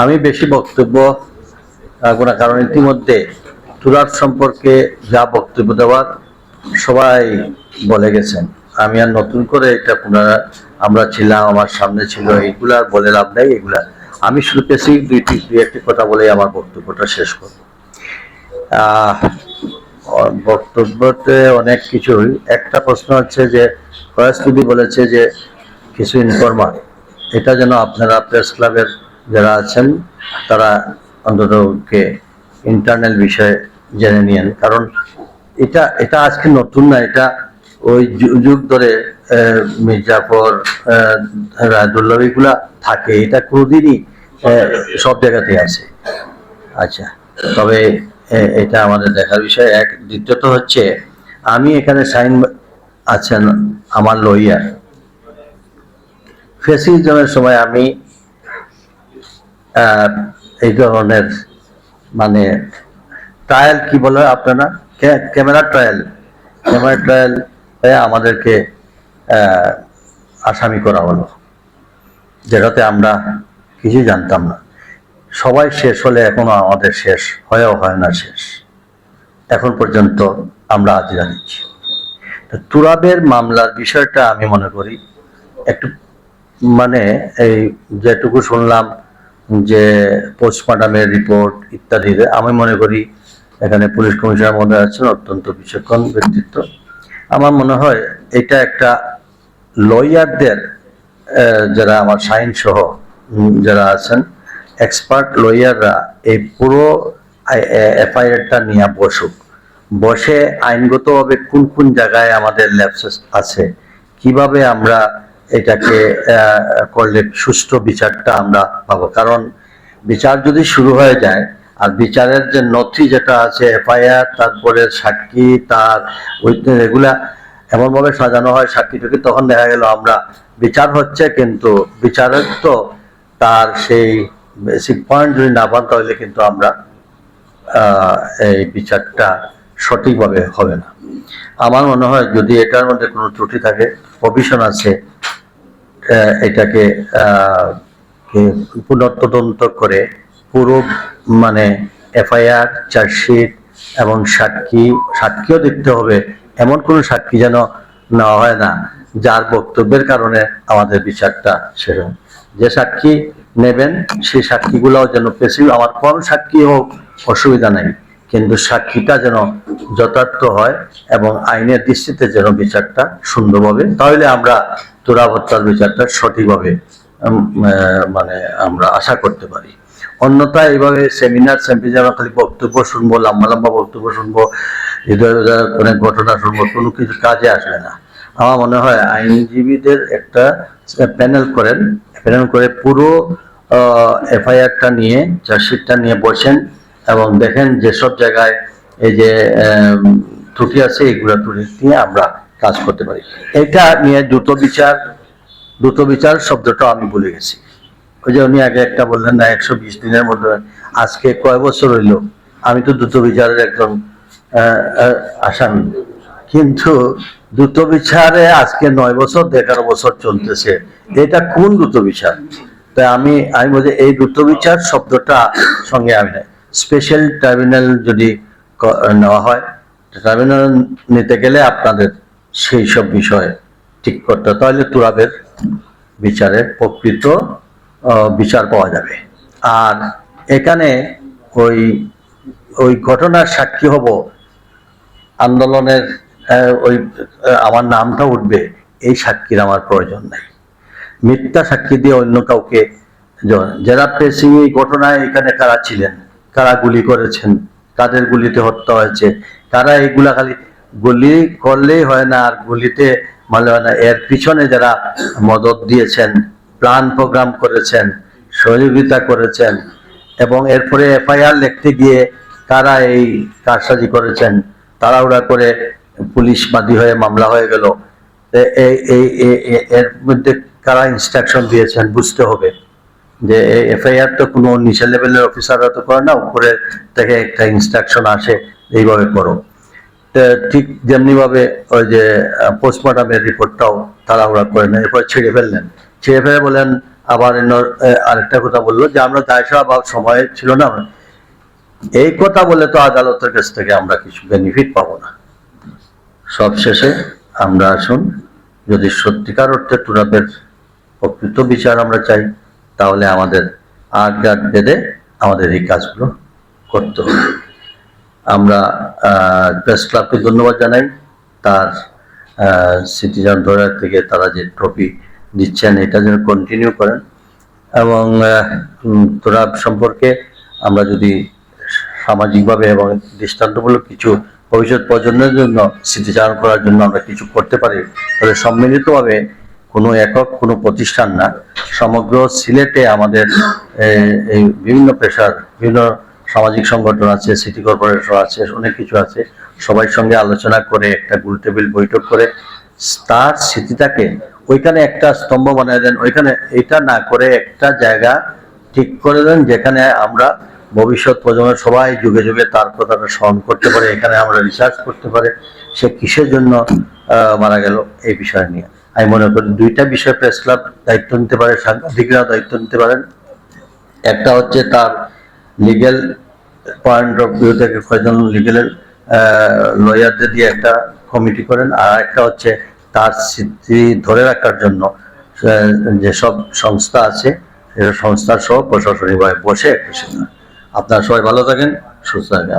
আমি বেশি বক্তব্য রাখব না, কারণ ইতিমধ্যে তুরার সম্পর্কে যা বক্তব্য দেওয়ার সবাই বলে গেছেন। আমি আর নতুন করে এটা পুনরা আমরা ছিলাম, আমার সামনে ছিল, এইগুলা আর বলে লাভ নেই, এগুলা। আমি শুধু স্পেসিফিক দুইটি, দুই একটি কথা বলে আমার বক্তব্যটা শেষ করব। বক্তব্যতে অনেক কিছুই একটা প্রশ্ন হচ্ছে যে ফরাসদিদি বলেছে যে, কিছু ইনফরমার এটা যেন আপনারা প্রেস ক্লাবের যারা আছেন, তারা অন্তত কে ইন্টারনাল বিষয়ে জেনে নিয়েন। কারণ এটা এটা আজকে নতুন না, এটা ওই যুগ ধরে মির্জাফর রায়দুল্লাহ এগুলা থাকে। এটা কোনোদিনই সব জায়গাতেই আছে। আচ্ছা তবে এটা আমাদের দেখার বিষয় এক। দ্বিতীয়ত হচ্ছে, আমি এখানে সাইন আছেন আমার লইয়ার ফেসিজমের সময় আমি এই ধরনের মানে ট্রায়াল কি বলে আপনারা? ক্যা- ক্যামেরা ট্রায়াল ক্যামেরা ট্রায়াল হয়ে আমাদেরকে আসামি করা হলো, যেটাতে আমরা কিছু জানতাম না। সবাই শেষ হলে এখনও আমাদের শেষ, হয়েও হয় না শেষ। এখন পর্যন্ত আমরা দিচ্ছি তো তুরাবের মামলার বিষয়টা আমি মনে করি, একটু মানে এই যেটুকু শুনলাম যে পোস্টমর্টমের রিপোর্ট ইত্যাদিতে আমি মনে করি এখানে পুলিশ কমিশনার মনে আছেন, অত্যন্ত বিচক্ষণ ব্যক্তিত্ব। আমার মনে হয় এটা একটা লয়ারদের যারা আমার সাইন সহ যারা আছেন এক্সপার্ট লয়াররা এই পুরো এফআইআরটা নিয়ে বসুক। বসে আইনগতভাবে কোন কোন জায়গায় আমাদের ল্যাপসেস আছে, কীভাবে আমরা এটাকে করলে সুষ্ঠু বিচারটা আমরা পাবো। কারণ বিচার যদি শুরু হয়ে যায়, আর বিচারের যে নথি যেটা আছে, এফআইআর, তারপরে সাক্ষী, তার উইটনেস এগুলা এমনভাবে সাজানো হয়, সাক্ষী টুকি, তখন দেখা গেল আমরা বিচার হচ্ছে, কিন্তু বিচারের তো তার সেই বেসিক পয়েন্ট যদি না পান, তাহলে কিন্তু আমরা এই বিচারটা সঠিকভাবে হবে না। আমার মনে হয় যদি এটার মধ্যে কোনো ত্রুটি থাকে প্রভিশন আছে এটাকে পুনঃতদন্ত করে পুরো মানে এফআইআর, চার্জশিট এবং সাক্ষী, সাক্ষীও দেখতে হবে এমন কোনো সাক্ষী যেন নেওয়া হয় না, যার বক্তব্যের কারণে আমাদের বিচারটা হয়। যে সাক্ষী নেবেন, সেই সাক্ষীগুলোও যেন পেশি আমার কোন সাক্ষী হোক, অসুবিধা নাই কিন্তু সাক্ষীটা যেন যথার্থ হয় এবং আইনের দৃষ্টিতে যেন বিচারটা সুন্দরভাবে, তাহলে আমরা তোরা হত্যার বিচারটা সঠিকভাবে মানে আমরা আশা করতে পারি। অন্যথায় এইভাবে সেমিনার সেম্পিজার খালি বক্তব্য শুনব, লম্বা লম্বা বক্তব্য শুনব, হৃদয় অনেক ঘটনা শুনব, কোনো কিছু কাজে আসবে না। আমার মনে হয় আইনজীবীদের একটা প্যানেল করেন, প্যানেল করে পুরো এফআইআরটা নিয়ে, চার্জশিটটা নিয়ে বসেন এবং দেখেন যেসব জায়গায় এই যে ত্রুটি আছে এগুলো ত্রুটি নিয়ে আমরা কাজ করতে পারি। এটা নিয়ে দ্রুত বিচার দ্রুত বিচার শব্দটা আমি ভুলে গেছি। ওই যে উনি আগে একটা বললেন না, একশো বিশ দিনের মধ্যে আজকে কয় বছর হইল? আমি তো দ্রুত বিচারের একজন আসামি। কিন্তু দ্রুত বিচারে আজকে নয় বছর, এগারো বছর চলতেছে। এটা কোন দ্রুত বিচার? তাই আমি আমি বলছি, এই দ্রুত বিচার শব্দটা সঙ্গে আমি নাই। স্পেশাল ট্রাইব্যুনাল যদি নেওয়া হয় ট্রাইব্যুনাল নিতে গেলে আপনাদের সেই সব বিষয়ে ঠিক করতে। তাহলে তুরাবের বিচারের প্রকৃত বিচার পাওয়া যাবে। আর এখানে ওই ওই ঘটনার সাক্ষী হব আন্দোলনের ওই আমার নামটা উঠবে, এই সাক্ষীর আমার প্রয়োজন নাই। মিথ্যা সাক্ষী দিয়ে অন্য কাউকে জ- যারা পেশি এই ঘটনায় এখানে কারা ছিলেন? কারা গুলি করেছেন? কাদের গুলিতে হত্যা হয়েছে? কারা এইগুলা খালি গুলি করলেই হয় না আর গুলিতে মানে হয় না? এর পিছনে যারা মদত দিয়েছেন, প্ল্যান প্রোগ্রাম করেছেন, সহযোগিতা করেছেন এবং এরপরে এফআইআর লিখতে গিয়ে কারা এই কারসাজি করেছেন, তাড়াহুড়া করে পুলিশ বাদী হয়ে মামলা হয়ে গেল। এর মধ্যে কারা ইনস্ট্রাকশন দিয়েছেন বুঝতে হবে। যে এফআইআর তো কোনো নিচের লেভেলের অফিসাররা তো করে না, উপরে থেকে একটা ইনস্ট্রাকশন আসে, এইভাবে করো। ঠিক যেমনিভাবে ওই যে পোস্টমর্টমের রিপোর্টটাও তারা তাড়াহুড়া করে নেন এরপর ছেড়ে ফেললেন। ছেড়ে ফেলে বলেন আবার আরেকটা কথা বলল যে, আমরা দায়সারা বা সময় ছিল না এই কথা বলে তো আদালতের কাছ থেকে আমরা কিছু বেনিফিট পাবো না। সবশেষে আমরা আসুন, যদি সত্যিকার অর্থে টুরাপের প্রকৃত বিচার আমরা চাই তাহলে আমাদের আট গাট বেঁধে আমাদের এই কাজগুলো করতে হবে। আমরা প্রেস ক্লাবকে ধন্যবাদ জানাই। তার সিটিজেন ধরার থেকে তারা যে ট্রফি দিচ্ছেন, এটা যেন কন্টিনিউ করেন। এবং তোরা সম্পর্কে আমরা যদি সামাজিকভাবে এবং দৃষ্টান্তমূলক কিছু ভবিষ্যৎ প্রজন্মের জন্য স্মৃতিচারণ করার জন্য আমরা কিছু করতে পারি, তাহলে সম্মিলিতভাবে কোনো একক, কোনো প্রতিষ্ঠান না। সমগ্র সিলেটে আমাদের এই বিভিন্ন পেশার, বিভিন্ন সামাজিক সংগঠন আছে, সিটি কর্পোরেশন আছে, অনেক কিছু আছে। সবার সঙ্গে আলোচনা করে, একটা গোল টেবিল বৈঠক করে। তার স্মৃতিটাকে ওইখানে একটা স্তম্ভ বানিয়ে দেন। ওইখানে এটা না করে একটা জায়গা ঠিক করে দেন, যেখানে আমরা ভবিষ্যৎ প্রজন্মের সবাই যুগে যুগে তার কথাটা স্মরণ করতে পারে। এখানে আমরা রিসার্চ করতে পারে। সে কিসের জন্য মারা গেল এই বিষয় নিয়ে। আমি মনে করি দুইটা বিষয় প্রেস ক্লাব দায়িত্ব নিতে পারে সাংবাদিকরা দায়িত্ব নিতে পারেন একটা হচ্ছে তার লিগেল পয়েন্ট অফ ভিউ থেকে কয়জন লিগেলের লয়ারদের দিয়ে একটা কমিটি করেন, আর একটা হচ্ছে তার স্মৃতি ধরে রাখার জন্য যেসব সংস্থা আছে সেসব সংস্থার সহ প্রশাসনিকভাবে বসে একটা। আপনারা সবাই ভালো থাকেন, সুস্থ থাকেন